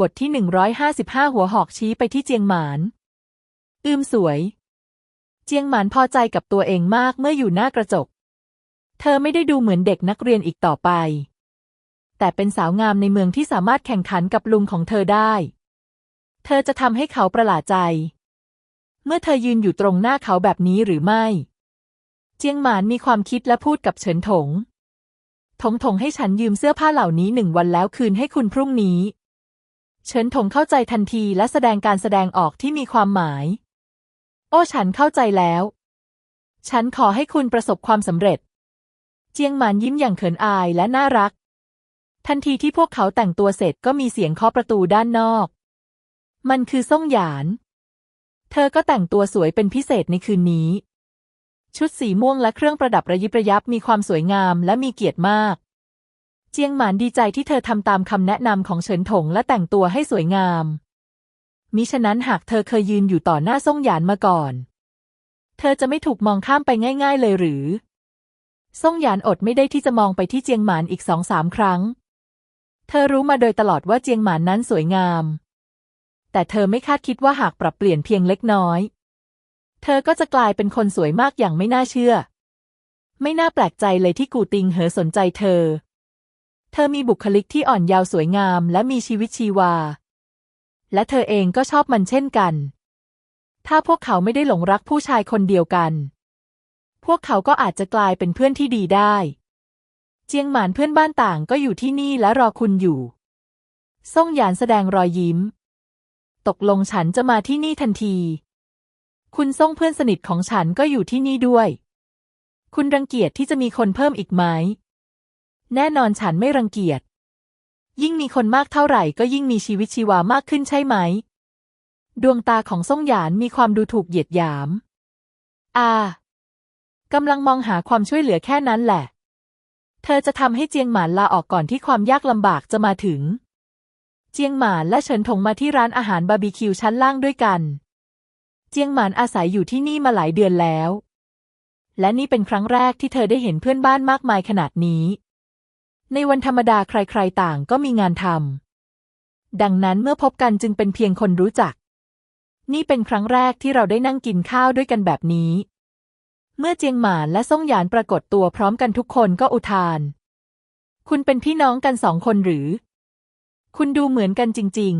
บทที่ 155 หัวหอกชี้ไปที่เจียงหมาน อืมสวย เจียงหมานพอใจกับตัวเองมากเมื่ออยู่หน้ากระจก เธอไม่ได้ดูเหมือนเด็กนักเรียนอีกต่อไป แต่เป็นสาวงามในเมืองที่สามารถแข่งขันกับลุงของเธอได้ เธอจะทำให้เขาประหลาดใจ เมื่อเธอยืนอยู่ตรงหน้าเขาแบบนี้หรือไม่ เจียงหมานมีความคิดและพูดกับเฉินถง ถงถงให้ฉันยืมเสื้อผ้าเหล่านี้หนึ่งวันแล้วคืนให้คุณพรุ่งนี้ เฉินถงเข้าใจทันทีและแสดงการแสดงออกที่มีความหมาย โอ้ฉันเข้าใจแล้ว ฉันขอให้คุณประสบความสำเร็จ เจียงหมานยิ้มอย่างเขินอายและน่ารัก ทันทีที่พวกเขาแต่งตัวเสร็จก็มีเสียงเคาะประตูด้านนอก มันคือซ่งหยาน เธอก็แต่งตัวสวยเป็นพิเศษในคืนนี้ ชุดสีม่วงและเครื่องประดับระยิบระยับมีความสวยงามและมีเกียรติมาก เจียงหมานดีใจที่เธอทำตามคำแนะนำของเฉินถงและแต่งตัวให้สวยงาม มิฉะนั้นหากเธอเคยยืนอยู่ต่อหน้าซ่งหยานมาก่อน เธอจะไม่ถูกมองข้ามไปง่าย ๆ เลยหรือซ่งหยานอดไม่ได้ที่จะมองไปที่เจียงหมานอีกสองสามครั้ง เธอรู้มาโดยตลอดว่าเจียงหมานนั้นสวยงาม แต่เธอไม่คาดคิดว่าหากปรับเปลี่ยนเพียงเล็กน้อย เธอก็จะกลายเป็นคนสวยมากอย่างไม่น่าเชื่อ ไม่น่าแปลกใจเลยที่กูติงเหอสนใจเธอ เธอมีบุคลิกที่อ่อนเยาว์สวยงามและมีชีวิตชีวา และเธอเองก็ชอบมันเช่นกัน ถ้าพวกเขาไม่ได้หลงรักผู้ชายคนเดียวกัน พวกเขาก็อาจจะกลายเป็นเพื่อนที่ดีได้ เจียงหมานเพื่อนบ้านต่างก็อยู่ที่นี่และรอคุณอยู่ซ่งหยานแสดงรอยยิ้ม ตกลงฉันจะมาที่นี่ทันที คุณซ่งเพื่อนสนิทของฉันก็อยู่ที่นี่ด้วย คุณรังเกียจที่จะมีคนเพิ่มอีกไหม แน่นอนฉันไม่รังเกียจ ยิ่งมีคนมากเท่าไหร่ก็ยิ่งมีชีวิตชีวามากขึ้นใช่ไหม ดวงตาของซ่งหยานมีความดูถูกเหยียดหยาม อากำลังมองหาความช่วยเหลือแค่นั้นแหละ เธอจะทำให้เจียงหมานลาออกก่อนที่ความยากลำบากจะมาถึง เจียงหมานและเฉินถงมาที่ร้านอาหารบาร์บีคิวชั้นล่างด้วยกัน เจียงหมานอาศัยอยู่ที่นี่มาหลายเดือนแล้ว และนี่เป็นครั้งแรกที่เธอได้เห็นเพื่อนบ้านมากมายขนาดนี้ ในวันธรรมดาใครๆต่างก็มีงานทำดังนั้นเมื่อพบกันจึงเป็นเพียงคนรู้จัก นี่เป็นครั้งแรกที่เราได้นั่งกินข้าวด้วยกันแบบนี้ เมื่อเจียงหมานและซ่งหยานปรากฏตัวพร้อมกันทุกคนก็อุทาน คุณเป็นพี่น้องกันสองคนหรือ คุณดูเหมือนกันจริง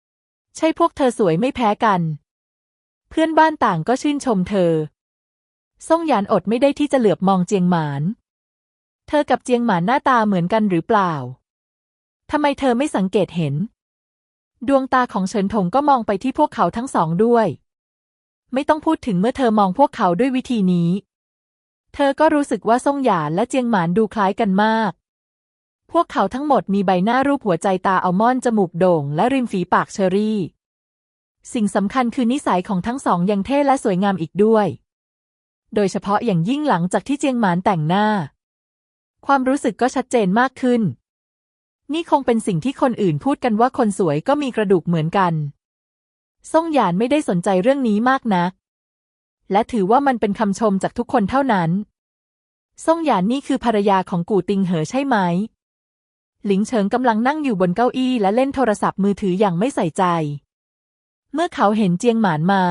ๆ ใช่พวกเธอสวยไม่แพ้กัน เพื่อนบ้านต่างก็ชื่นชมเธอ ซ่งหยานอดไม่ได้ที่จะเหลือบมองเจียงหมาน เธอกับเจียงหมานหน้าตาเหมือนกันหรือเปล่า ทำไมเธอไม่สังเกตเห็น ดวงตาของเฉินถงก็มองไปที่พวกเขาทั้งสองด้วย ไม่ต้องพูดถึงเมื่อเธอมองพวกเขาด้วยวิธีนี้ เธอก็รู้สึกว่าซ่งหยานและเจียงหมานดูคล้ายกันมาก พวกเขาทั้งหมดมีใบหน้ารูปหัวใจตาอัลมอนด์จมูกโด่ง และริมฝีปากเชอรี่ สิ่งสำคัญคือนิสัยของทั้งสองยังเท่และสวยงามอีกด้วย โดยเฉพาะอย่างยิ่งหลังจากที่เจียงหมานแต่งหน้า ความรู้สึกก็ชัดเจนมากขึ้น นี่คงเป็นสิ่งที่คนอื่นพูดกันว่าคนสวยก็มีกระดูกเหมือนกัน ซ่งหยานไม่ได้สนใจเรื่องนี้มากนัก และถือว่ามันเป็นคำชมจากทุกคนเท่านั้น ซ่งหยานนี่คือภรรยาของกูติงเหอใช่ไหม หลิงเฉิงกำลังนั่งอยู่บนเก้าอี้และเล่นโทรศัพท์มือถืออย่างไม่ใส่ใจ เมื่อเขาเห็นเจียงหมานมา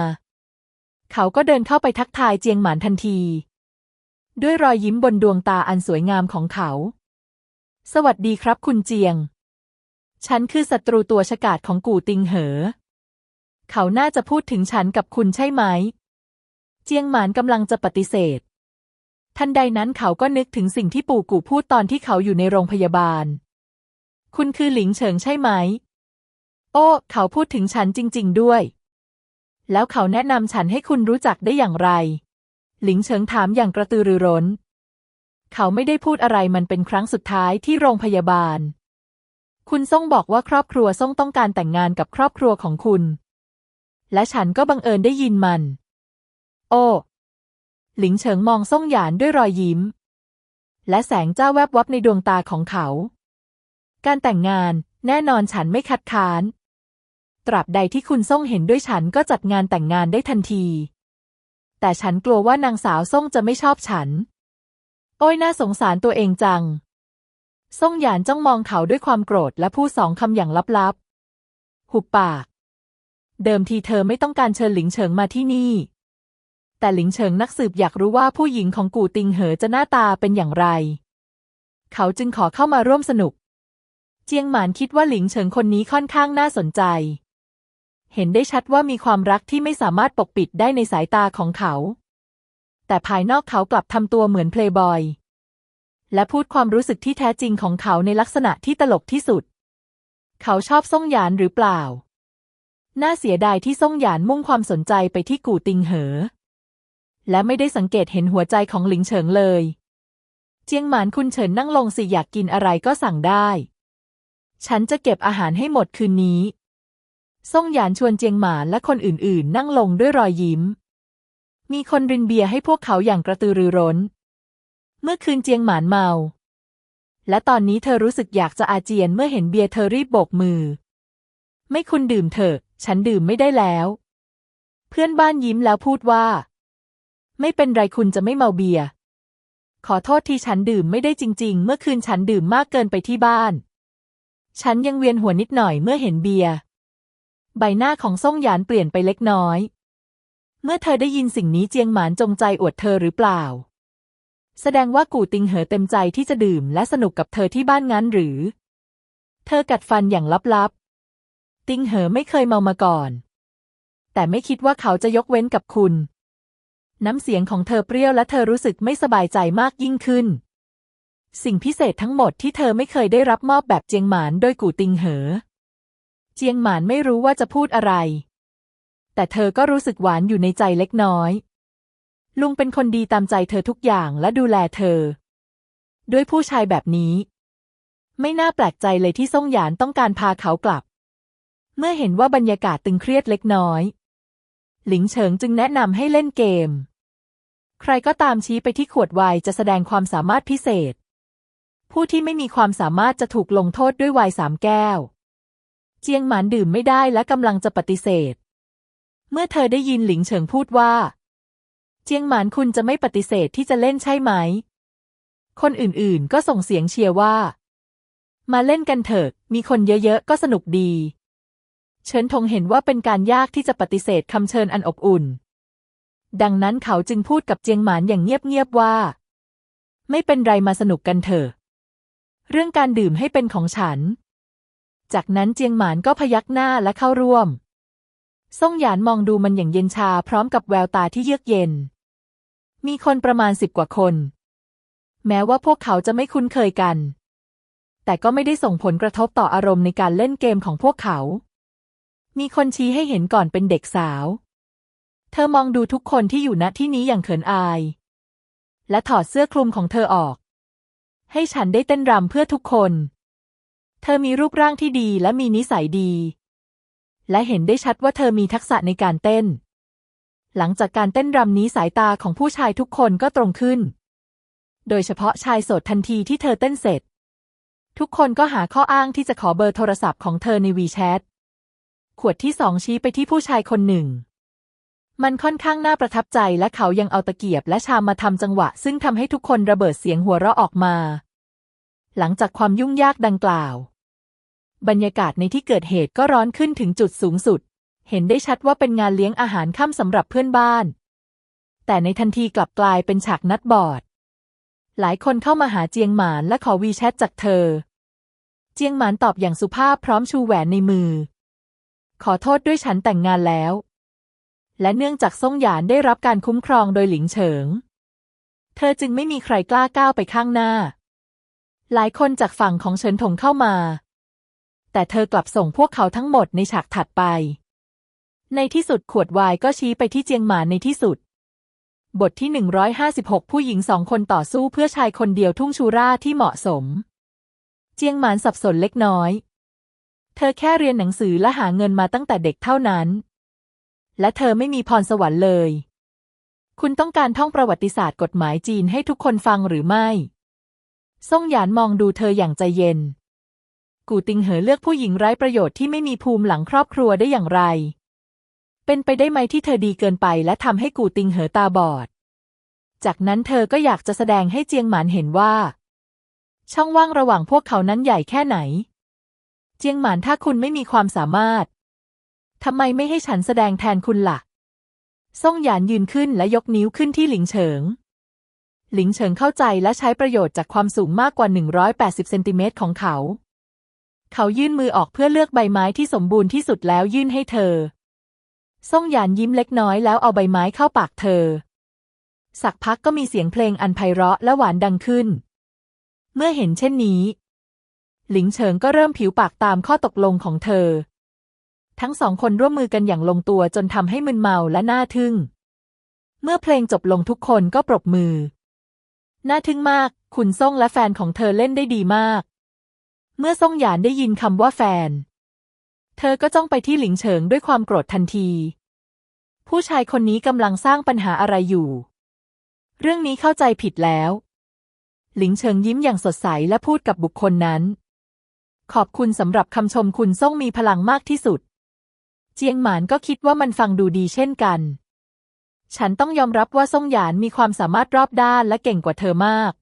เขาก็เดินเข้าไปทักทายเจียงหมานทันที ด้วยรอยยิ้มบนดวงตาอันสวยงามของเขา สวัสดีครับคุณเจียง ฉันคือศัตรูตัวฉกาจของกูติงเหอ เขาน่าจะพูดถึงฉันกับคุณใช่ไหม เจียงหมานกำลังจะปฏิเสธ ทันใดนั้นเขาก็นึกถึงสิ่งที่ปู่กูพูดตอนที่เขาอยู่ในโรงพยาบาล คุณคือหลิงเฉิงใช่ไหม โอ้ เขาพูดถึงฉันจริง ๆ ด้วย แล้วเขาแนะนำฉันให้คุณรู้จักได้อย่างไร หลิงเฉิงถามอย่างกระตือรือร้น เขาไม่ได้พูดอะไรมันเป็นครั้งสุดท้ายที่โรงพยาบาล คุณซ่งบอกว่าครอบครัวซ่งต้องการแต่งงานกับครอบครัวของคุณ และฉันก็บังเอิญได้ยินมัน โอ้ หลิงเฉิงมองซ่งหยานด้วยรอยยิ้ม และแสงจ้าแวบวับในดวงตาของเขา การแต่งงานแน่นอนฉันไม่คัดค้าน ตราบใดที่คุณซ่งเห็นด้วยฉันก็จัดงานแต่งงานได้ทันที แต่ฉันกลัวว่านางสาวซ่งจะไม่ชอบฉัน โอ้ยน่าสงสารตัวเองจังซ่งหยานจ้องมองเขาด้วยความโกรธและพูดสองคำอย่างลับๆ หุบปาก เดิมทีเธอไม่ต้องการเชิญหลิงเฉิงมาที่นี่ แต่หลิงเฉิงนักสืบอยากรู้ว่าผู้หญิงของกูติงเหอจะหน้าตาเป็นอย่างไร เขาจึงขอเข้ามาร่วมสนุก เจียงหมานคิดว่าหลิงเฉิงคนนี้ค่อนข้างน่าสนใจ เห็นได้ชัดว่ามีความรักที่ไม่สามารถปกปิดได้ในสายตาของเขา แต่ภายนอกเขากลับทำตัวเหมือนเพลย์บอย และพูดความรู้สึกที่แท้จริงของเขาในลักษณะที่ตลกที่สุด เขาชอบซ่งหยานหรือเปล่า น่าเสียดายที่ซ่งหยานมุ่งความสนใจไปที่กู่ติงเหอ และไม่ได้สังเกตเห็นหัวใจของหลิงเฉิงเลย เจียงหมานคุณเฉินนั่งลงสิอยากกินอะไรก็สั่งได้ ฉันจะเก็บอาหารให้หมดคืนนี้ ซ่งหยานชวนเจียงหมานและคนอื่นๆ นั่งลงด้วยรอยยิ้ม มีคนรินเบียร์ให้พวกเขาอย่างกระตือรือร้น เมื่อคืนเจียงหมานเมา และตอนนี้เธอรู้สึกอยากจะอาเจียนเมื่อเห็นเบียร์เธอรีบโบกมือ ไม่คุณดื่มเถอะ ฉันดื่มไม่ได้แล้ว เพื่อนบ้านยิ้มแล้วพูดว่า ไม่เป็นไรคุณจะไม่เมาเบียร์ขอโทษที่ฉันดื่มไม่ได้จริง ๆ เมื่อคืนฉันดื่มมากเกินไปที่บ้าน ฉันยังเวียนหัวนิดหน่อยเมื่อเห็นเบียร์ ใบหน้าของซ่งหยานเปลี่ยนไปเล็กน้อย เมื่อเธอได้ยินสิ่งนี้เจียงหมานจงใจอวดเธอหรือเปล่า แสดงว่ากู่ติงเหอเต็มใจที่จะดื่มและสนุกกับเธอที่บ้านงั้นหรือ เธอกัดฟันอย่างลับๆ ติงเหอไม่เคยเมามาก่อน แต่ไม่คิดว่าเขาจะยกเว้นกับคุณ น้ำเสียงของเธอเปรี้ยวและเธอรู้สึกไม่สบายใจมากยิ่งขึ้น สิ่งพิเศษทั้งหมดที่เธอไม่เคยได้รับมอบแบบเจียงหมานโดยกู่ติงเหอ เจียงหมานไม่รู้ว่าจะพูดอะไร แต่เธอก็รู้สึกหวานอยู่ในใจเล็กน้อย ลุงเป็นคนดีตามใจเธอทุกอย่างและดูแลเธอ ด้วยผู้ชายแบบนี้ ไม่น่าแปลกใจเลยที่ซ่งหยานต้องการพาเขากลับ เมื่อเห็นว่าบรรยากาศตึงเครียดเล็กน้อย หลิงเฉิงจึงแนะนำให้เล่นเกม ใครก็ตามชี้ไปที่ขวดไวน์จะแสดงความสามารถพิเศษ ผู้ที่ไม่มีความสามารถจะถูกลงโทษด้วยไวน์สามแก้ว เจียงหมานดื่มไม่ได้และกำลังจะปฏิเสธ เมื่อเธอได้ยินหลิงเฉิงพูดว่า เจียงหมานคุณจะไม่ปฏิเสธที่จะเล่นใช่ไหม คนอื่นๆก็ส่งเสียงเชียร์ว่า มาเล่นกันเถอะ มีคนเยอะๆ ก็สนุกดี เฉินทงเห็นว่าเป็นการยากที่จะปฏิเสธคำเชิญอันอบอุ่น ดังนั้นเขาจึงพูดกับเจียงหมานอย่างเงียบๆว่า ไม่เป็นไรมาสนุกกันเถอะ เรื่องการดื่มให้เป็นของฉัน จากนั้นเจียงหมานก็พยักหน้าและเข้าร่วม ซ่งหยานมองดูมันอย่างเย็นชาพร้อมกับแววตาที่เยือกเย็น มีคนประมาณสิบกว่าคน แม้ว่าพวกเขาจะไม่คุ้นเคยกัน แต่ก็ไม่ได้ส่งผลกระทบต่ออารมณ์ในการเล่นเกมของพวกเขา มีคนชี้ให้เห็นก่อนเป็นเด็กสาว เธอมองดูทุกคนที่อยู่ณที่นี้อย่างเขินอาย และถอดเสื้อคลุมของเธอออก ให้ฉันได้เต้นรำเพื่อทุกคน เธอมีรูปร่างที่ดีและมีนิสัยดี และเห็นได้ชัดว่าเธอมีทักษะในการเต้น หลังจากการเต้นรำนี้สายตาของผู้ชายทุกคนก็ตรงขึ้น โดยเฉพาะชายโสดทันทีที่เธอเต้นเสร็จ ทุกคนก็หาข้ออ้างที่จะขอเบอร์โทรศัพท์ของเธอในวีแชทขวดที่สองชี้ไปที่ผู้ชายคนหนึ่ง มันค่อนข้างน่าประทับใจและเขายังเอาตะเกียบและชามมาทำจังหวะ ซึ่งทำให้ทุกคนระเบิดเสียงหัวเราะออกมา หลังจากความยุ่งยากดังกล่าว บรรยากาศในที่เกิดเหตุก็ร้อนขึ้นถึงจุดสูงสุด เห็นได้ชัดว่าเป็นงานเลี้ยงอาหารค่ำสำหรับเพื่อนบ้าน แต่ในทันทีกลับกลายเป็นฉากนัดบอร์ดหลายคนเข้ามาหาเจียงหมานและขอวีแชทจากเธอ เจียงหมานตอบอย่างสุภาพพร้อมชูแหวนในมือ ขอโทษด้วยฉันแต่งงานแล้ว และเนื่องจากซ่งหยานได้รับการคุ้มครองโดยหลิงเฉิง เธอจึงไม่มีใครกล้าก้าวไปข้างหน้า หลายคนจากฝั่งของเฉินถงเข้ามา แต่เธอกลับส่งพวกเขาทั้งหมดในฉากถัดไป ในที่สุดขวดวน์ก็ชี้ไปที่เจียงหมานในที่สุด บทที่ 156 ผู้หญิงสองคนต่อสู้เพื่อชายคนเดียวทุ่งชูราที่เหมาะสม เจียงหมานสับสนเล็กน้อย เธอแค่เรียนหนังสือและหาเงินมาตั้งแต่เด็กเท่านั้น และเธอไม่มีพรสวรรค์เลย คุณต้องการท่องประวัติศาสตร์กฎหมายจีนให้ทุกคนฟังหรือไม่ ซ่งหยานมองดูเธออย่างใจเย็น กูติงเหอเลือกผู้หญิงไร้ประโยชน์ที่ไม่มีภูมิหลังครอบครัวได้อย่างไร เป็นไปได้ไหมที่เธอดีเกินไปและทำให้กูติงเหอตาบอด จากนั้นเธอก็อยากจะแสดงให้เจียงหมานเห็นว่า ช่องว่างระหว่างพวกเขานั้นใหญ่แค่ไหน เจียงหมานถ้าคุณไม่มีความสามารถทำไมไม่ให้ฉันแสดงแทนคุณล่ะ ซ่งหยานยืนขึ้นและยกนิ้วขึ้นที่หลิงเฉิง หลิงเฉิงเข้าใจและใช้ประโยชน์จากความสูงมากกว่า 180 เซนติเมตรของเขา เขายื่นมือออกเพื่อเลือกใบไม้ที่สมบูรณ์ที่สุดแล้วยื่นให้เธอ ซ่งหยานยิ้มเล็กน้อยแล้วเอาใบไม้เข้าปากเธอ สักพักก็มีเสียงเพลงอันไพเราะและหวานดังขึ้น เมื่อเห็นเช่นนี้ หลิงเฉิงก็เริ่มผิวปากตามข้อตกลงของเธอ ทั้งสองคนร่วมมือกันอย่างลงตัวจนทำให้มึนเมาและน่าทึ่ง เมื่อเพลงจบลงทุกคนก็ปรบมือ น่าทึ่งมาก คุณซ่งและแฟนของเธอเล่นได้ดีมาก เมื่อซ่งหยานได้ยินคำว่าแฟน เธอก็จ้องไปที่หลิงเฉิงด้วยความโกรธทันที ผู้ชายคนนี้กำลังสร้างปัญหาอะไรอยู่ เรื่องนี้เข้าใจผิดแล้ว หลิงเฉิงยิ้มอย่างสดใสและพูดกับบุคคลนั้น ขอบคุณสำหรับคำชมคุณซ่งมีพลังมากที่สุด เจียงหมานก็คิดว่ามันฟังดูดีเช่นกัน ฉันต้องยอมรับว่าซ่งหยานมีความสามารถรอบด้านและเก่งกว่าเธอมาก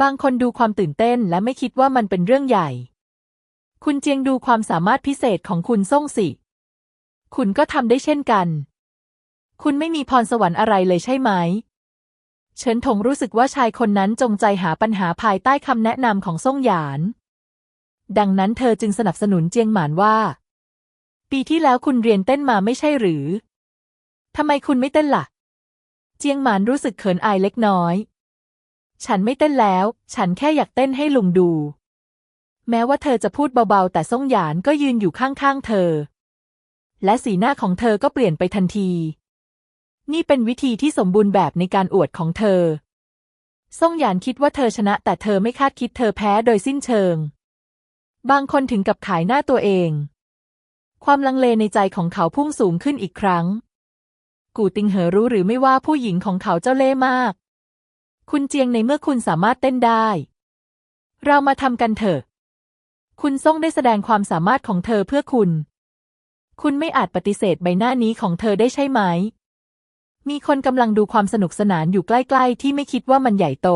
บางคนดูความตื่นเต้นและไม่คิดว่ามันเป็นเรื่องใหญ่ คุณเจียงดูความสามารถพิเศษของคุณซ่งสิ คุณก็ทำได้เช่นกัน คุณไม่มีพรสวรรค์อะไรเลยใช่ไหม เฉินถงรู้สึกว่าชายคนนั้นจงใจหาปัญหาภายใต้คำแนะนำของซ่งหยาน ดังนั้นเธอจึงสนับสนุนเจียงหมานว่า ปีที่แล้วคุณเรียนเต้นมาไม่ใช่หรือ ทำไมคุณไม่เต้นล่ะ เจียงหมานรู้สึกเขินอายเล็กน้อย ฉันไม่เต้นแล้ว ฉันแค่อยากเต้นให้ลุงดู แม้ว่าเธอจะพูดเบาๆ แต่ซ่งหยานก็ยืนอยู่ข้างๆ เธอ และสีหน้าของเธอก็เปลี่ยนไปทันที นี่เป็นวิธีที่สมบูรณ์แบบในการอวดของเธอซ่งหยานคิดว่าเธอชนะ แต่เธอไม่คาดคิดเธอแพ้โดยสิ้นเชิง บางคนถึงกับขายหน้าตัวเอง ความลังเลในใจของเขาพุ่งสูงขึ้นอีกครั้ง กูติงเหอรู้หรือไม่ว่าผู้หญิงของเขาเจ้าเล่ห์มาก คุณเจียงในเมื่อคุณสามารถเต้นได้ เรามาทำกันเถอะ คุณซ่งได้แสดงความสามารถของเธอเพื่อคุณ คุณไม่อาจปฏิเสธใบหน้านี้ของเธอได้ใช่ไหม มีคนกำลังดูความสนุกสนานอยู่ใกล้ๆ ที่ไม่คิดว่ามันใหญ่โต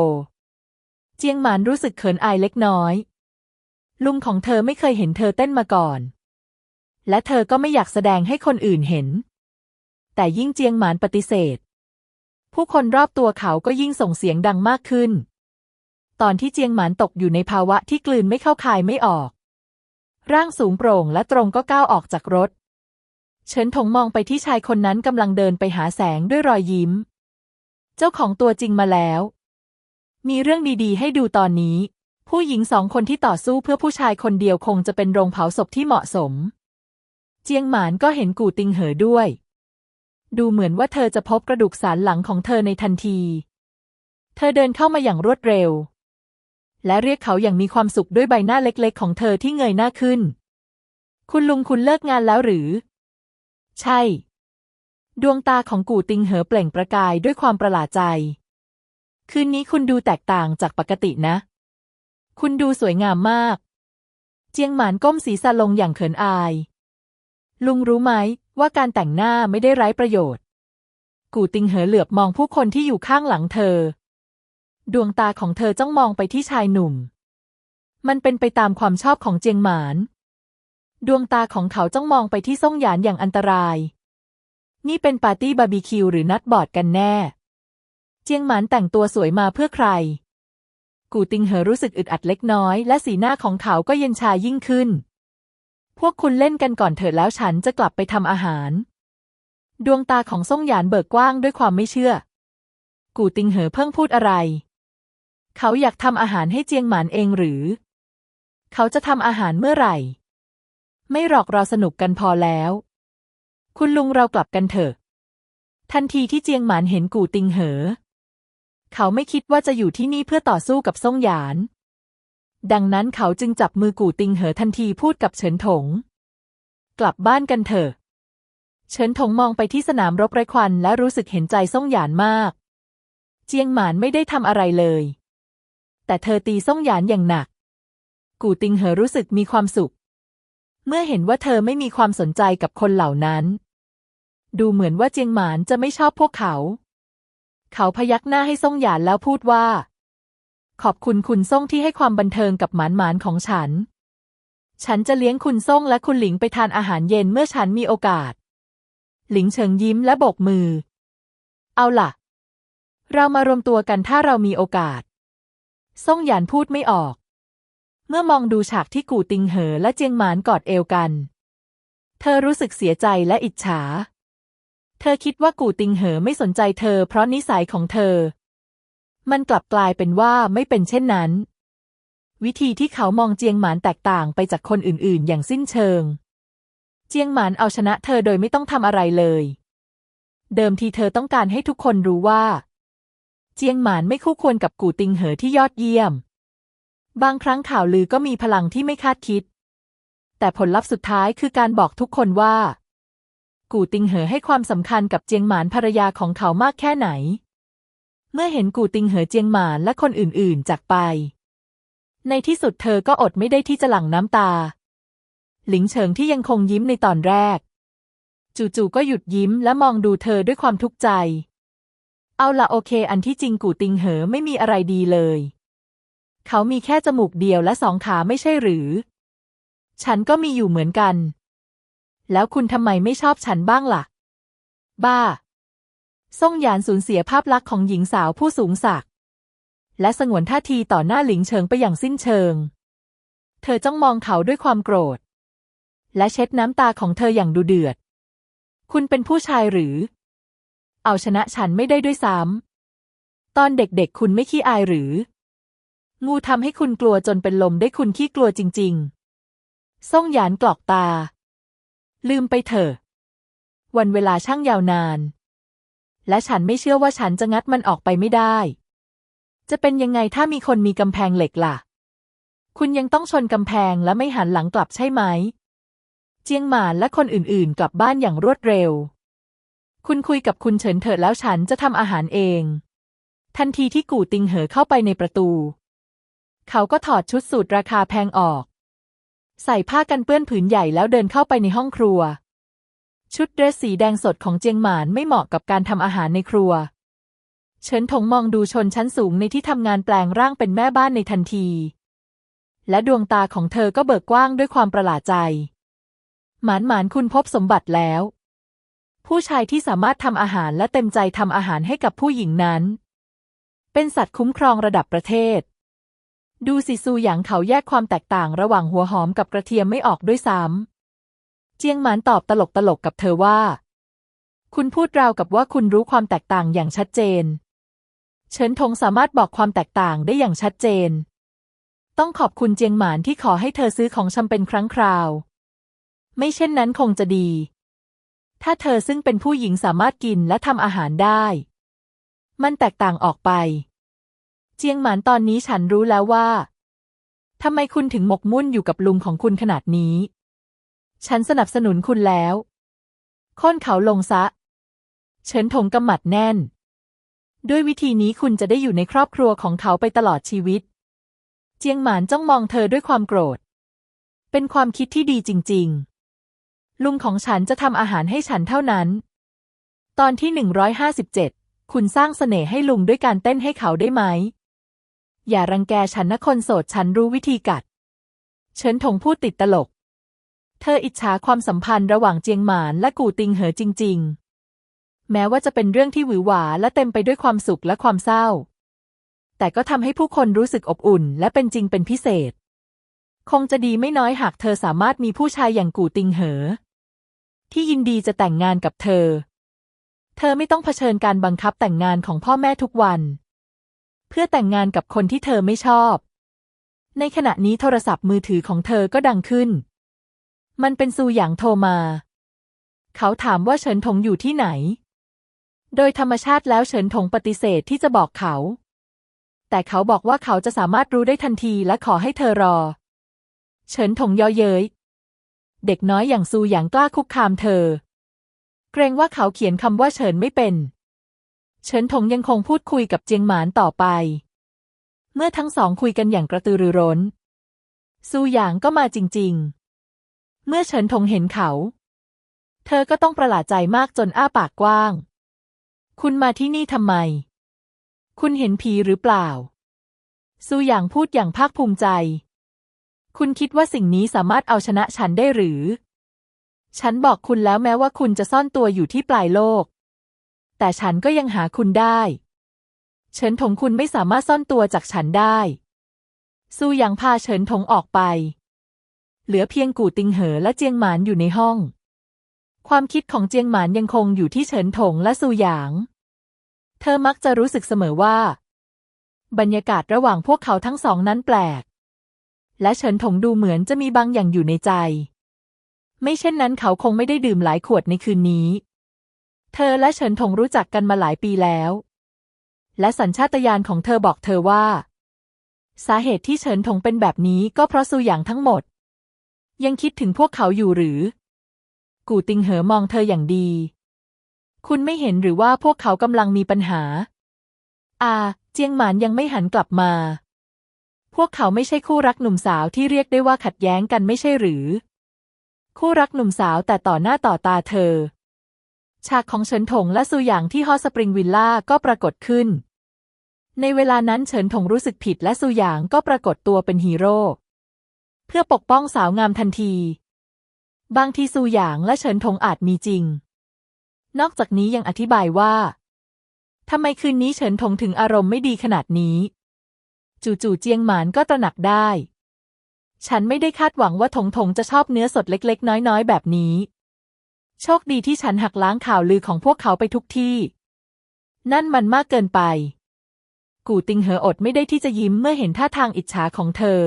เจียงหมานรู้สึกเขินอายเล็กน้อย ลุงของเธอไม่เคยเห็นเธอเต้นมาก่อน และเธอก็ไม่อยากแสดงให้คนอื่นเห็น แต่ยิ่งเจียงหมานปฏิเสธ ผู้คนรอบตัวเขาก็ยิ่งส่งเสียงดังมากขึ้น ตอนที่เจียงหมานตกอยู่ในภาวะที่กลืนไม่เข้าคายไม่ออก ร่างสูงโปร่งและตรงก็ก้าวออกจากรถ เฉินถงมองไปที่ชายคนนั้นกำลังเดินไปหาแสงด้วยรอยยิ้ม เจ้าของตัวจริงมาแล้ว มีเรื่องดีๆ ให้ดูตอนนี้ ผู้หญิงสองคนที่ต่อสู้เพื่อผู้ชายคนเดียวคงจะเป็นโรงเผาศพที่เหมาะสม เจียงหมานก็เห็นกูติงเหอด้วย ดูเหมือนว่าเธอจะพบกระดูกสันหลังของเธอในทันที เธอเดินเข้ามาอย่างรวดเร็ว และเรียกเขาอย่างมีความสุขด้วยใบหน้าเล็กๆ ของเธอที่เงยหน้าขึ้น คุณลุงคุณเลิกงานแล้วหรือ ใช่ ดวงตาของกูติงเหอเปล่งประกายด้วยความประหลาดใจ คืนนี้คุณดูแตกต่างจากปกตินะ คุณดูสวยงามมาก เจียงหมานก้มศีรษะลงอย่างเขินอาย ลุงรู้ไหมว่าการแต่งหน้าไม่ได้ไร้ประโยชน์ กูติงเหอเหลือบมองผู้คนที่อยู่ข้างหลังเธอ ดวงตาของเธอจ้องมองไปที่ชายหนุ่ม มันเป็นไปตามความชอบของเจียงหมาน ดวงตาของเขาจ้องมองไปที่ซ่งหยานอย่างอันตราย นี่เป็นปาร์ตี้บาร์บีคิวหรือนัดบอร์ดกันแน่ เจียงหมานแต่งตัวสวยมาเพื่อใคร กูติงเหอรู้สึกอึดอัดเล็กน้อย และสีหน้าของเขาก็เย็นชายิ่งขึ้น วกคุณเล่นกันก่อนเถิดแล้วฉันจะกลับไปทำอาหาร ดวงตาของซ่งหยานเบิกกว้างด้วยความไม่เชื่อ กูติงเหอเพิ่งพูดอะไร เขาอยากทำอาหารให้เจียงหมานเองหรือ เขาจะทำอาหารเมื่อไหร่ ไม่หรอกเราสนุกกันพอแล้ว คุณลุงเรากลับกันเถอะ ทันทีที่เจียงหมานเห็นกูติงเหอ เขาไม่คิดว่าจะอยู่ที่นี่เพื่อต่อสู้กับซ่งหยาน ดังนั้นเขาจึงจับมือกูติงเหอทันทีพูดกับเฉินถง กลับบ้านกันเถอะ เฉินถงมองไปที่สนามรบไร้ควันและรู้สึกเห็นใจซ่งหยานมาก เจียงหมานไม่ได้ทำอะไรเลย แต่เธอตีซ่งหยานอย่างหนัก กูติงเหอรู้สึกมีความสุข เมื่อเห็นว่าเธอไม่มีความสนใจกับคนเหล่านั้น ดูเหมือนว่าเจียงหมานจะไม่ชอบพวกเขา เขาพยักหน้าให้ซ่งหยานแล้วพูดว่า ขอบคุณคุณซ่งที่ให้ความบันเทิงกับหมานหมานของฉัน ฉันจะเลี้ยงคุณส่งและคุณหลิงไปทานอาหารเย็นเมื่อฉันมีโอกาส หลิงเฉิงยิ้มและโบกมือ เอาล่ะ เรามารวมตัวกันถ้าเรามีโอกาส ส่งหยานพูดไม่ออก เมื่อมองดูฉากที่กู่ติงเหอและเจียงหมานกอดเอวกัน เธอรู้สึกเสียใจและอิจฉา เธอคิดว่ากู่ติงเหอไม่สนใจเธอเพราะนิสัยของเธอ มันกลับกลายเป็นว่าไม่เป็นเช่นนั้น วิธีที่เขามองเจียงหมานแตกต่างไปจากคนอื่นๆ อย่างสิ้นเชิง เจียงหมานเอาชนะเธอโดยไม่ต้องทำอะไรเลย เดิมทีเธอต้องการให้ทุกคนรู้ว่า เจียงหมานไม่คู่ควรกับกูติงเหอที่ยอดเยี่ยม บางครั้งข่าวลือก็มีพลังที่ไม่คาดคิด แต่ผลลัพธ์สุดท้ายคือการบอกทุกคนว่า กูติงเหอให้ความสำคัญกับเจียงหมานภรรยาของเขามากแค่ไหน เมื่อเห็นกูติงเหอเจียงหมานและคนอื่นๆ จากไป ในที่สุดเธอก็อดไม่ได้ที่จะหลั่งน้ำตา หลิงเฉิงที่ยังคงยิ้มในตอนแรก จู่ๆก็หยุดยิ้มและมองดูเธอด้วยความทุกข์ใจ เอาละโอเค อันที่จริงกูติงเหอไม่มีอะไรดีเลย เขามีแค่จมูกเดียวและสองขาไม่ใช่หรือ ฉันก็มีอยู่เหมือนกัน แล้วคุณทำไมไม่ชอบฉันบ้างล่ะ บ้า ซ่งหยานสูญเสียภาพลักษณ์ของหญิงสาวผู้สูงศักดิ์และสงวนท่าทีต่อหน้าหลิงเฉิงไปอย่างสิ้นเชิง เธอจ้องมองเขาด้วยความโกรธ และเช็ดน้ำตาของเธออย่างดูเดือด คุณเป็นผู้ชายหรือ เอาชนะฉันไม่ได้ด้วยซ้ำตอนเด็กๆ คุณไม่ขี้อายหรือ งูทำให้คุณกลัวจนเป็นลมได้คุณขี้กลัวจริงๆซ่งหยานกรอกตา ลืมไปเถอะ วันเวลาช่างยาวนาน และฉันไม่เชื่อว่าฉันจะงัดมันออกไปไม่ได้ จะเป็นยังไงถ้ามีคนมีกำแพงเหล็กล่ะ คุณยังต้องชนกำแพงและไม่หันหลังกลับใช่ไหม เจียงหมานและคนอื่นๆ กลับบ้านอย่างรวดเร็ว คุณคุยกับคุณเฉินเถิดแล้วฉันจะทำอาหารเอง ทันทีที่กู่ติงเหอเข้าไปในประตู เขาก็ถอดชุดสูทราคาแพงออก ใส่ผ้ากันเปื้อนผืนใหญ่แล้วเดินเข้าไปในห้องครัว ชุดเดรสสีแดงสดของเจียงหมานไม่เหมาะกับการทำอาหารในครัว เฉินถงมองดูชนชั้นสูงในที่ทำงานแปลงร่างเป็นแม่บ้านในทันที และดวงตาของเธอก็เบิกกว้างด้วยความประหลาดใจ หมานหมานคุณพบสมบัติแล้ว ผู้ชายที่สามารถทำอาหารและเต็มใจทำอาหารให้กับผู้หญิงนั้น เป็นสัตว์คุ้มครองระดับประเทศ ดูสิซูหยางเขาแยกความแตกต่างระหว่างหัวหอมกับกระเทียมไม่ออกด้วยซ้ำ เจียงหมานตอบตลกตลกกับเธอว่า คุณพูดราวกับว่าคุณรู้ความแตกต่างอย่างชัดเจน เฉินทงสามารถบอกความแตกต่างได้อย่างชัดเจน ต้องขอบคุณเจียงหมานที่ขอให้เธอซื้อของชำเป็นครั้งคราว ไม่เช่นนั้นคงจะดี ถ้าเธอซึ่งเป็นผู้หญิงสามารถกินและทำอาหารได้ มันแตกต่างออกไป เจียงหมานตอนนี้ฉันรู้แล้วว่าทำไมคุณถึงหมกมุ่นอยู่กับลุงของคุณขนาดนี้ ฉันสนับสนุนคุณแล้วค้นเขาลงซะ เฉินถงกำหมัดแน่น ด้วยวิธีนี้คุณจะได้อยู่ในครอบครัวของเขาไปตลอดชีวิต เจียงหมานจ้องมองเธอด้วยความโกรธ เป็นความคิดที่ดีจริง ๆ ลุงของฉันจะทำอาหารให้ฉันเท่านั้น ตอนที่หนึ่งร้อยห้าสิบเจ็ดคุณสร้างเสน่ห์ให้ลุงด้วยการเต้นให้เขาได้ไหม อย่ารังแกฉันนะคนโสดฉันรู้วิธีกัด เฉินถงพูดติดตลก เธออิจฉาความสัมพันธ์ระหว่างเจียงหมานและกูติงเหอจริง ๆ แม้ว่าจะเป็นเรื่องที่หวือหวาและเต็มไปด้วยความสุขและความเศร้า แต่ก็ทำให้ผู้คนรู้สึกอบอุ่นและเป็นจริงเป็นพิเศษ คงจะดีไม่น้อยหากเธอสามารถมีผู้ชายอย่างกูติงเหอ ที่ยินดีจะแต่งงานกับเธอ เธอไม่ต้องเผชิญการบังคับแต่งงานของพ่อแม่ทุกวัน เพื่อแต่งงานกับคนที่เธอไม่ชอบ ในขณะนี้โทรศัพท์มือถือของเธอก็ดังขึ้น มันเป็นซูหยางโทรมา เขาถามว่าเฉินถงอยู่ที่ไหน โดยธรรมชาติแล้วเฉินถงปฏิเสธที่จะบอกเขา แต่เขาบอกว่าเขาจะสามารถรู้ได้ทันทีและขอให้เธอรอ เฉินถงย่อเย้ย เด็กน้อยอย่างซูหยางกล้าคุกคามเธอ เกรงว่าเขาเขียนคำว่าเฉินไม่เป็น เฉินถงยังคงพูดคุยกับเจียงหมานต่อไป เมื่อทั้งสองคุยกันอย่างกระตือรือร้นซูหยางก็มาจริง ๆ เมื่อเฉินถงเห็นเขา เธอก็ต้องประหลาดใจมากจนอ้าปากกว้าง คุณมาที่นี่ทำไม คุณเห็นผีหรือเปล่า ซูหยางพูดอย่างภาคภูมิใจ คุณคิดว่าสิ่งนี้สามารถเอาชนะฉันได้หรือ ฉันบอกคุณแล้วแม้ว่าคุณจะซ่อนตัวอยู่ที่ปลายโลก แต่ฉันก็ยังหาคุณได้ เฉินถงคุณไม่สามารถซ่อนตัวจากฉันได้ ซูหยางพาเฉินถงออกไป เหลือเพียงกู่ติงเหอและเจียงหมานอยู่ในห้อง ความคิดของเจียงหมานยังคงอยู่ที่เฉินถงและซูหยาง เธอมักจะรู้สึกเสมอว่า บรรยากาศระหว่างพวกเขาทั้งสองนั้นแปลก และเฉินถงดูเหมือนจะมีบางอย่างอยู่ในใจ ไม่เช่นนั้นเขาคงไม่ได้ดื่มหลายขวดในคืนนี้ เธอและเฉินถงรู้จักกันมาหลายปีแล้ว และสัญชาตญาณของเธอบอกเธอว่า สาเหตุที่เฉินถงเป็นแบบนี้ก็เพราะซูหยางทั้งหมด ยังคิดถึงพวกเขาอยู่หรือ กูติงเหอมองเธออย่างดี คุณไม่เห็นหรือว่าพวกเขากำลังมีปัญหา อาเจียงหมานยังไม่หันกลับมา พวกเขาไม่ใช่คู่รักหนุ่มสาวที่เรียกได้ว่าขัดแย้งกันไม่ใช่หรือ คู่รักหนุ่มสาวแต่ต่อหน้าต่อตาเธอ ฉากของเฉินถงและซูหยางที่ฮอสปริงวิลล่าก็ปรากฏขึ้น ในเวลานั้นเฉินถงรู้สึกผิดและซูหยางก็ปรากฏตัวเป็นฮีโร่ เพื่อปกป้องสาวงามทันที บางทีซูหยางและเฉินถงอาจมีจริง นอกจากนี้ยังอธิบายว่าทำไมคืนนี้เฉินถงถึงอารมณ์ไม่ดีขนาดนี้ จู่ๆเจียงหมานก็ตระหนักได้ ฉันไม่ได้คาดหวังว่าถงถงจะชอบเนื้อสดเล็กๆ น้อยๆ แบบนี้ โชคดีที่ฉันหักล้างข่าวลือของพวกเขาไปทุกที่ นั่นมันมากเกินไป กูติงเหออดไม่ได้ที่จะยิ้มเมื่อเห็นท่าทางอิจฉาของเธอ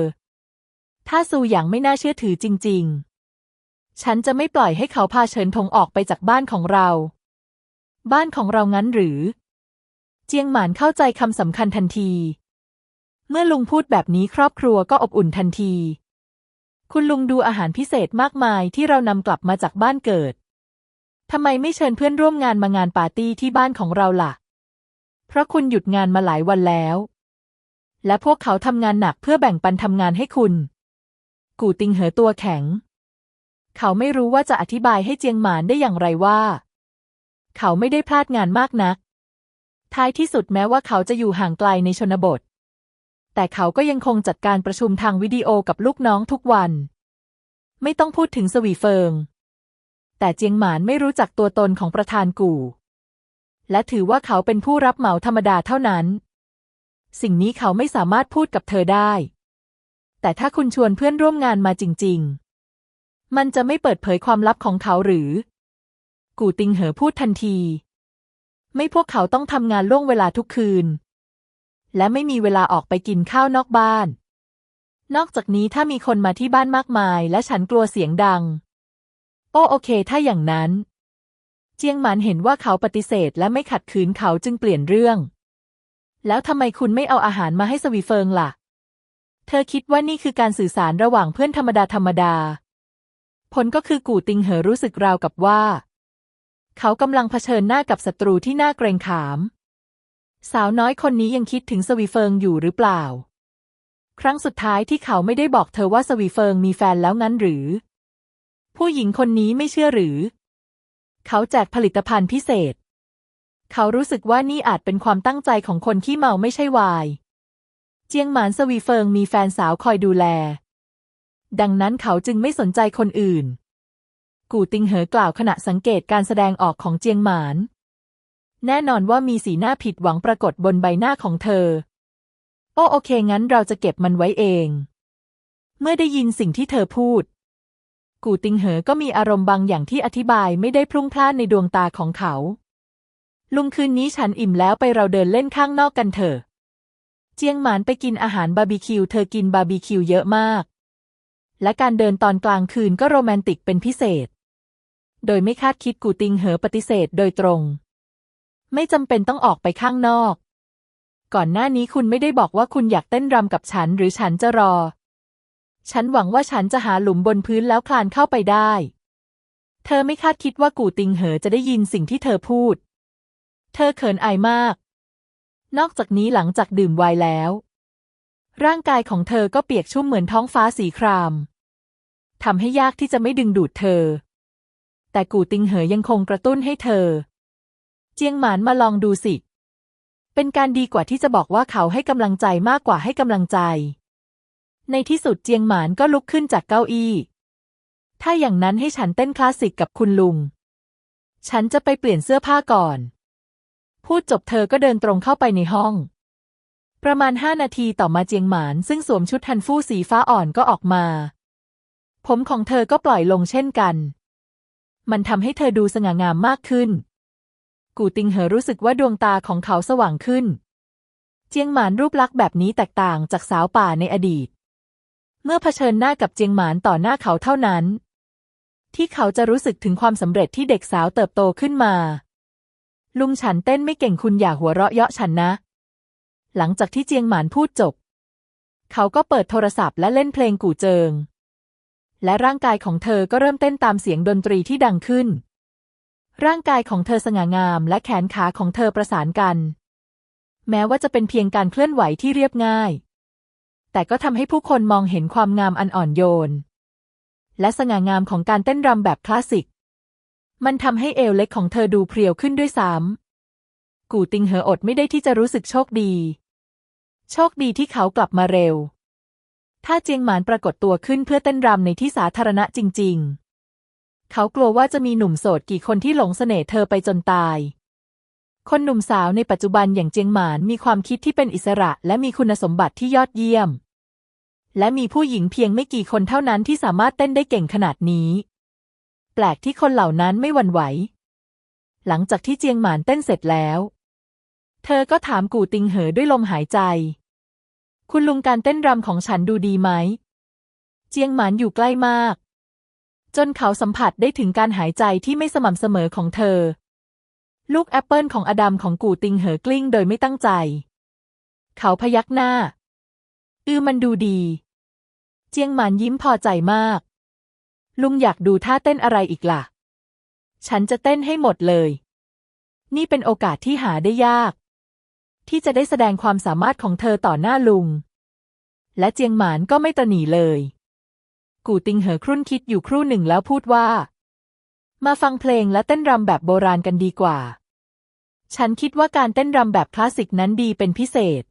ถ้าซูอย่างไม่น่าเชื่อถือจริง ๆ ฉันจะไม่ปล่อยให้เขาพาเฉินถงออกไปจากบ้านของเรา บ้านของเรางั้นหรือ เจียงหมานเข้าใจคำสำคัญทันที เมื่อลุงพูดแบบนี้ครอบครัวก็อบอุ่นทันที คุณลุงดูอาหารพิเศษมากมายที่เรานำกลับมาจากบ้านเกิดทำไมไม่เชิญเพื่อนร่วมงานมางานปาร์ตี้ที่บ้านของเราล่ะ เพราะคุณหยุดงานมาหลายวันแล้ว และพวกเขาทำงานหนักเพื่อแบ่งปันทำงานให้คุณ กูติงเหอตัวแข็ง เขาไม่รู้ว่าจะอธิบายให้เจียงหมานได้อย่างไรว่า เขาไม่ได้พลาดงานมากนัก ท้ายที่สุดแม้ว่าเขาจะอยู่ห่างไกลในชนบท แต่เขาก็ยังคงจัดการประชุมทางวิดีโอกับลูกน้องทุกวัน ไม่ต้องพูดถึงสวีเฟิง แต่เจียงหมานไม่รู้จักตัวตนของประธานกู่ และถือว่าเขาเป็นผู้รับเหมาธรรมดาเท่านั้น สิ่งนี้เขาไม่สามารถพูดกับเธอได้ แต่ถ้าคุณชวนเพื่อนร่วมงานมาจริง ๆ มันจะไม่เปิดเผยความลับของเขาหรือ กูติงเหอพูดทันที ไม่พวกเขาต้องทำงานล่วงเวลาทุกคืน และไม่มีเวลาออกไปกินข้าวนอกบ้าน นอกจากนี้ถ้ามีคนมาที่บ้านมากมาย และฉันกลัวเสียงดัง โอโอเค ถ้าอย่างนั้น เจียงหมันเห็นว่าเขาปฏิเสธและไม่ขัดขืนเขาจึงเปลี่ยนเรื่อง แล้วทำไมคุณไม่เอาอาหารมาให้สวีเฟิงล่ะ เธอคิดว่านี่คือการสื่อสารระหว่างเพื่อนธรรมดาธรรมดา ผลก็คือกู่ติงเหอรู้สึกราวกับว่า เขากำลังเผชิญหน้ากับศัตรูที่น่าเกรงขาม สาวน้อยคนนี้ยังคิดถึงสวีเฟิงอยู่หรือเปล่า ครั้งสุดท้ายที่เขาไม่ได้บอกเธอว่าสวีเฟิงมีแฟนแล้วงั้นหรือ ผู้หญิงคนนี้ไม่เชื่อหรือ เขาแจกผลิตภัณฑ์พิเศษ เขารู้สึกว่านี่อาจเป็นความตั้งใจของคนที่เมาไม่ใช่วาย เจียงหมานสวีเฟิงมีแฟนสาวคอยดูแล ดังนั้นเขาจึงไม่สนใจคนอื่น กูติงเหอกล่าวขณะสังเกตการแสดงออกของเจียงหมาน แน่นอนว่ามีสีหน้าผิดหวังปรากฏบนใบหน้าของเธอ โอ้โอเคงั้นเราจะเก็บมันไว้เอง เมื่อได้ยินสิ่งที่เธอพูด กูติงเหอก็มีอารมณ์บางอย่างที่อธิบายไม่ได้พรุ่งพล่านในดวงตาของเขา ลุงคืนนี้ฉันอิ่มแล้วไปเราเดินเล่นข้างนอกกันเถอะ เจียงหมานไปกินอาหารบาร์บีคิว เธอกินบาร์บีคิวเยอะมาก และการเดินตอนกลางคืนก็โรแมนติกเป็นพิเศษ โดยไม่คาดคิดกูติงเหอปฏิเสธโดยตรง ไม่จำเป็นต้องออกไปข้างนอก ก่อนหน้านี้คุณไม่ได้บอกว่าคุณอยากเต้นรำกับฉันหรือฉันจะรอ ฉันหวังว่าฉันจะหาหลุมบนพื้นแล้วคลานเข้าไปได้ เธอไม่คาดคิดว่ากูติงเหอจะได้ยินสิ่งที่เธอพูด เธอเขินอายมาก นอกจากนี้หลังจากดื่มไวน์แล้ว ร่างกายของเธอก็เปียกชุ่มเหมือนท้องฟ้าสีครามทำให้ยากที่จะไม่ดึงดูดเธอ แต่กูติงเหอยังคงกระตุ้นให้เธอ เจียงหมานมาลองดูสิ เป็นการดีกว่าที่จะบอกว่าเขาให้กำลังใจมากกว่าให้กำลังใจ ในที่สุดเจียงหมานก็ลุกขึ้นจากเก้าอี้ ถ้าอย่างนั้นให้ฉันเต้นคลาสสิกกับคุณลุง ฉันจะไปเปลี่ยนเสื้อผ้าก่อน พูดจบเธอก็เดินตรงเข้าไปในห้อง ประมาณห้านาทีต่อมาเจียงหมาน ซึ่งสวมชุดฮันฟู่สีฟ้าอ่อนก็ออกมา ผมของเธอก็ปล่อยลงเช่นกัน มันทำให้เธอดูสง่างามมากขึ้น กูติงเหอรู้สึกว่าดวงตาของเขาสว่างขึ้น เจียงหมานรูปลักษณ์แบบนี้แตกต่างจากสาวป่าในอดีต เมื่อเผชิญหน้ากับเจียงหมานต่อหน้าเขาเท่านั้น ที่เขาจะรู้สึกถึงความสำเร็จที่เด็กสาวเติบโตขึ้นมา ลุงฉันเต้นไม่เก่งคุณอย่าหัวเราะเยาะฉันนะ หลังจากที่เจียงหมานพูดจบ เขาก็เปิดโทรศัพท์และเล่นเพลงกู่เจิง และร่างกายของเธอก็เริ่มเต้นตามเสียงดนตรีที่ดังขึ้น ร่างกายของเธอสง่างามและแขนขาของเธอประสานกัน แม้ว่าจะเป็นเพียงการเคลื่อนไหวที่เรียบง่าย แต่ก็ทำให้ผู้คนมองเห็นความงามอันอ่อนโยน และสง่างามของการเต้นรำแบบคลาสสิก มันทำให้เอวเล็กของเธอดูเพรียวขึ้นด้วยซ้ำกูติงเหออดไม่ได้ที่จะรู้สึกโชคดี โชคดีที่เขากลับมาเร็ว ถ้าเจียงหมานปรากฏตัวขึ้นเพื่อเต้นรำในที่สาธารณะจริง ๆ เขากลัวว่าจะมีหนุ่มโสดกี่คนที่หลงเสน่ห์เธอไปจนตาย คนหนุ่มสาวในปัจจุบันอย่างเจียงหมานมีความคิดที่เป็นอิสระและมีคุณสมบัติที่ยอดเยี่ยม และมีผู้หญิงเพียงไม่กี่คนเท่านั้นที่สามารถเต้นได้เก่งขนาดนี้ ปลกที่คนเหล่านั้นไม่หวั่นไหว หลังจากที่เจียงหมานเต้นเสร็จแล้ว เธอก็ถามกูติงเหอด้วยลมหายใจ คุณลุงการเต้นรำของฉันดูดีไหม เจียงหมานอยู่ใกล้มาก จนเขาสัมผัสได้ถึงการหายใจที่ไม่สม่ำเสมอของเธอ ลูกแอปเปิลของอดัมของกูติงเหอกลิ้งโดยไม่ตั้งใจ เขาพยักหน้า อือมันดูดี เจียงหมานยิ้มพอใจมาก ลุงอยากดูท่าเต้นอะไรอีกล่ะ ฉันจะเต้นให้หมดเลย นี่เป็นโอกาสที่หาได้ยาก ที่จะได้แสดงความสามารถของเธอต่อหน้าลุง และเจียงหมานก็ไม่ตะหนีเลย กูติงเหอครุ่นคิดอยู่ครู่หนึ่งแล้วพูดว่า มาฟังเพลงและเต้นรำแบบโบราณกันดีกว่า ฉันคิดว่าการเต้นรำแบบคลาสสิกนั้นดีเป็นพิเศษ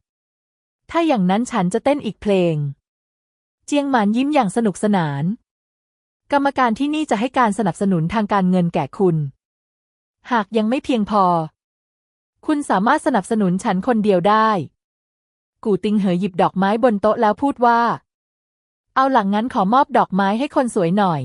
ถ้าอย่างนั้นฉันจะเต้นอีกเพลง เจียงหมานยิ้มอย่างสนุกสนาน กรรมการที่นี่จะให้การสนับสนุนทางการเงินแก่คุณ หากยังไม่เพียงพอ คุณสามารถสนับสนุนฉันคนเดียวได้ กูติงเหอหยิบดอกไม้บนโต๊ะแล้วพูดว่า เอาหลังงั้นขอมอบดอกไม้ให้คนสวยหน่อย